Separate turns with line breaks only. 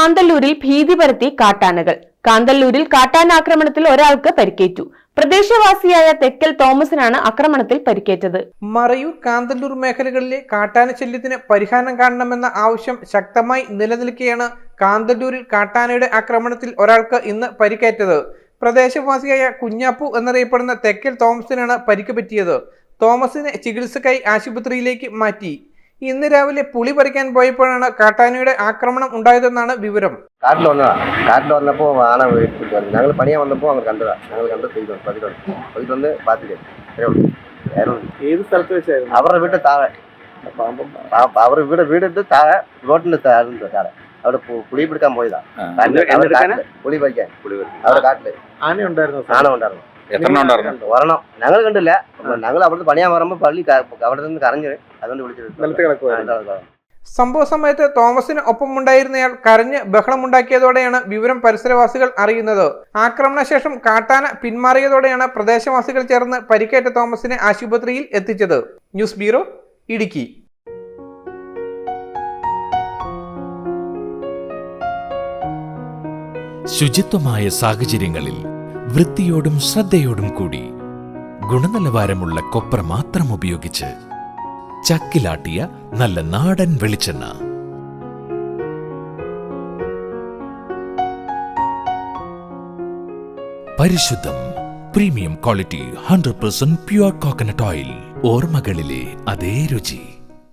കാന്തല്ലൂരിൽ ഭീതി പരത്തി കാട്ടാനകൾ. കാന്തല്ലൂരിൽ കാട്ടാനാക്രമണത്തിൽ ഒരാൾക്ക് പരിക്കേറ്റു. പ്രദേശവാസിയായ തെക്കൽ തോമസിനാണ് ആക്രമണത്തിൽ പരിക്കേറ്റത്.
മറയൂർ കാന്തല്ലൂർ മേഖലകളിലെ കാട്ടാന ശല്യത്തിന് പരിഹാരം കാണണമെന്ന ആവശ്യം ശക്തമായി നിലനിൽക്കെയാണ് കാന്തല്ലൂരിൽ കാട്ടാനയുടെ ആക്രമണത്തിൽ ഒരാൾക്ക് ഇന്ന് പരിക്കേറ്റത്. പ്രദേശവാസിയായ കുഞ്ഞാപ്പു എന്നറിയപ്പെടുന്ന തെക്കൽ തോമസിനാണ് പരിക്ക് പറ്റിയത്. തോമസിനെ ചികിത്സക്കായി ആശുപത്രിയിലേക്ക് മാറ്റി. ഇന്ന് രാവിലെ പുളി പറിക്കാൻ പോയപ്പോഴാണ് കാട്ടാനയുടെ ആക്രമണം ഉണ്ടായതെന്നാണ് വിവരം.
കാട്ടിൽ വന്നതാ. കാട്ടിൽ വന്നപ്പോൾ ആന ഞങ്ങൾ പണിയാൻ വന്നപ്പോൾ അങ്ങനെ കണ്ടതാ. ഞങ്ങൾ കണ്ട് അത്രേ ഉള്ളൂ. വേറെ ഒന്നും
ഏത് സ്ഥലത്ത് വെച്ചായിരുന്നു?
അവരുടെ വീട്ടിൽ താഴെ. അവർ അവരുടെ വീട് വീടിട്ട് താഴെ റോട്ടിൽ താഴെ താഴെ അവിടെ പു- പുളി പിടിക്കാൻ പോയതാ. പുളി പറിക്കാൻ. അവരുടെ കാട്ടിൽ.
ആന ഉണ്ടായിരുന്നു
ആന ഉണ്ടായിരുന്നു.
എത്ര ഉണ്ടായിരുന്നു?
ഒരെണ്ണം. ഞങ്ങൾ കണ്ടില്ല. ഞങ്ങൾ അവിടുന്ന് പണിയാൻ പറയുമ്പോൾ പള്ളി അവിടെ നിന്ന് കരഞ്ഞ് അതുകൊണ്ട് വിളിച്ചത്.
സംഭവ സമയത്ത് തോമസിന് ഒപ്പമുണ്ടായിരുന്നയാൾ കരഞ്ഞ് ബഹളമുണ്ടാക്കിയതോടെയാണ് വിവരം പരിസരവാസികൾ അറിയുന്നത്. ആക്രമണശേഷം കാട്ടാന പിന്മാറിയതോടെയാണ് പ്രദേശവാസികൾ ചേർന്ന് പരിക്കേറ്റ തോമസിനെ ആശുപത്രിയിൽ എത്തിച്ചത്. News bureau Idukki.
ശുചിത്വമായ സാഹചര്യങ്ങളിൽ വൃത്തിയോടും ശ്രദ്ധയോടും കൂടി ഗുണനിലവാരമുള്ള കൊപ്ര മാത്രം ഉപയോഗിച്ച് ചക്കിലാട്ടിയ നല്ല നാടൻ വെളിച്ചെണ്ണ. പരിശുദ്ധം premium quality hundred percent pure coconut oil ഓർമ്മകളിലെ അതേ രുചി.